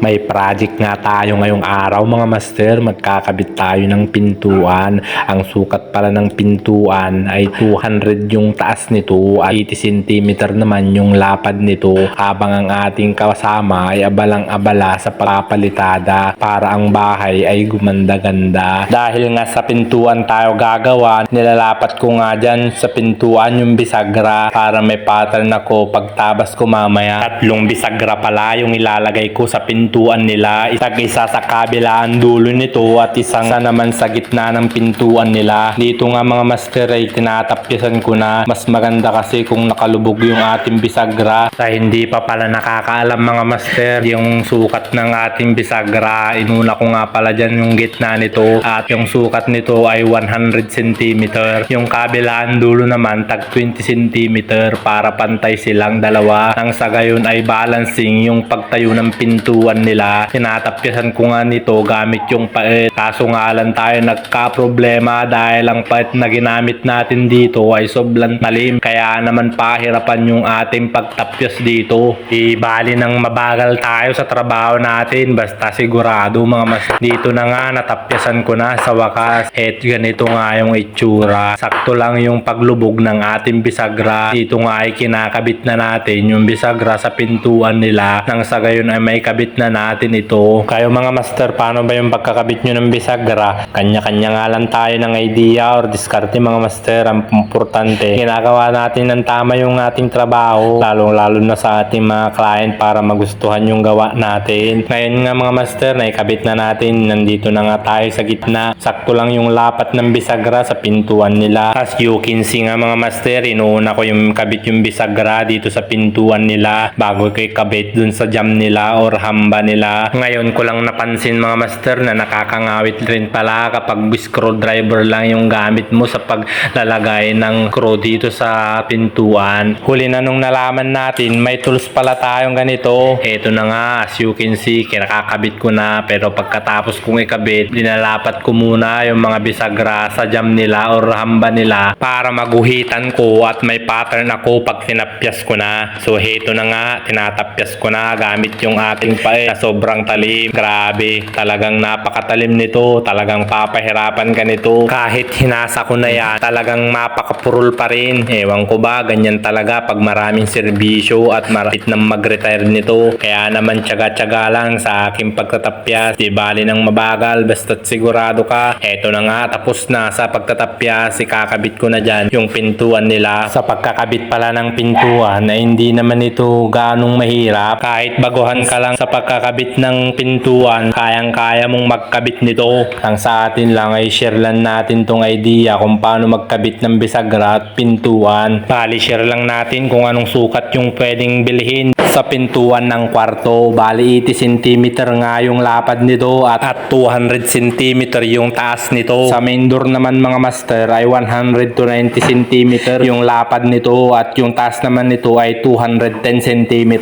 May project nga tayo ngayong araw mga master. Magkakabit tayo ng pintuan. Ang sukat pala ng pintuan ay 200 yung taas nito at 80 cm naman yung lapad nito. Habang ang ating kasama ay abalang abala sa papalitada para ang bahay ay gumanda-ganda. Dahil nga sa pintuan tayo gagawa, nilalapat ko nga dyan sa pintuan yung bisagra para may pattern ako pagtabas ko mamaya. Tatlong bisagra pala yung ilalagay ko sa pintuan nila. Isang isa sa kabilaan dulo nito at isang isa naman sa gitna ng pintuan nila. Dito nga mga master ay tinatapyasan ko na mas maganda kasi kung nakalubog yung ating bisagra. Sa hindi pa pala nakakaalam mga master yung sukat ng ating bisagra. Inuna ko nga pala dyan yung gitna nito at yung sukat nito ay 100 cm. Yung kabilaan dulo naman tag 20 cm para pantay silang dalawa. Nang sa gayon ay balancing yung pagtayo ng pintuan nila. Tinatapyasan ko nga nito gamit yung pait. Kaso nga lang tayo nagka-problema dahil ang pait na ginamit natin dito ay sobrang talim. Kaya naman pahirapan yung ating pagtapyas dito. Ibali ng mabagal tayo sa trabaho natin. Basta sigurado mga mas dito na nga natapyasan ko na sa wakas. Et ganito nga yung itsura. Sakto lang yung paglubog ng ating bisagra. Dito nga ay kinakabit na natin yung bisagra sa pintuan nila. Nang sa gayon ay may kabit na natin ito. Kayo mga master, paano ba yung pagkakabit nyo ng bisagra? Kanya-kanya nga lang tayo ng idea or diskarte mga master. Ang importante, ginagawa natin ng tama yung ating trabaho. Lalong-lalo na sa ating mga client para magustuhan yung gawa natin. Ngayon nga mga master, naikabit na natin. Nandito na nga tayo sa gitna. Sakto lang yung lapat ng bisagra sa pintuan nila. As you can see nga mga master, inuuna ko yung kabit yung bisagra dito sa pintuan nila bago ko ikabit dun sa jam nila or hamba nila. Ngayon ko lang napansin mga master na nakakangawit rin pala kapag screwdriver lang yung gamit mo sa paglalagay ng screw dito sa pintuan. Huli na nung nalaman natin, may tools pala tayong ganito. Eto na nga, as you can see, kinakakabit ko na pero pagkatapos kong ikabit, dinalapat ko muna yung mga bisagra sa jam nila or hamba nila para maguhitan ko at may pattern ako pag tinapyas ko na. So heto na nga, tinatapyas ko na gamit yung ating pae na sobrang talim. Grabe, talagang napakatalim nito. Talagang papahirapan ka nito. Kahit hinasa ko na yan, talagang mapakapurol pa rin. Ewan ko ba, ganyan talaga pag maraming serbisyo at marapit nang mag-retire nito. Kaya naman tsaga-tsaga lang sa aking pagtatapyas. Di bali ng mabagal, basta't sigurado ka. Eto na nga, tapos na sa pagtatapyas. Ikakabit ko na dyan yung pintuan nila. Sa pagkakabit pala ng pintuan na hindi naman ito ganong mahirap. Kahit baguhan ka lang sa pagkakabit ng pintuan, kayang-kaya mong magkabit nito. Ang sa atin lang ay share lang natin tong idea kung paano magkabit ng bisagra at pintuan. Bali, share lang natin kung anong sukat yung pwedeng bilhin sa pintuan ng kwarto. Bali, 80 cm nga yung lapad nito at, at 200 cm yung taas nito. Sa main door naman mga master ay 100 to 90 cm yung lapad nito at yung taas naman nito ay 210 cm.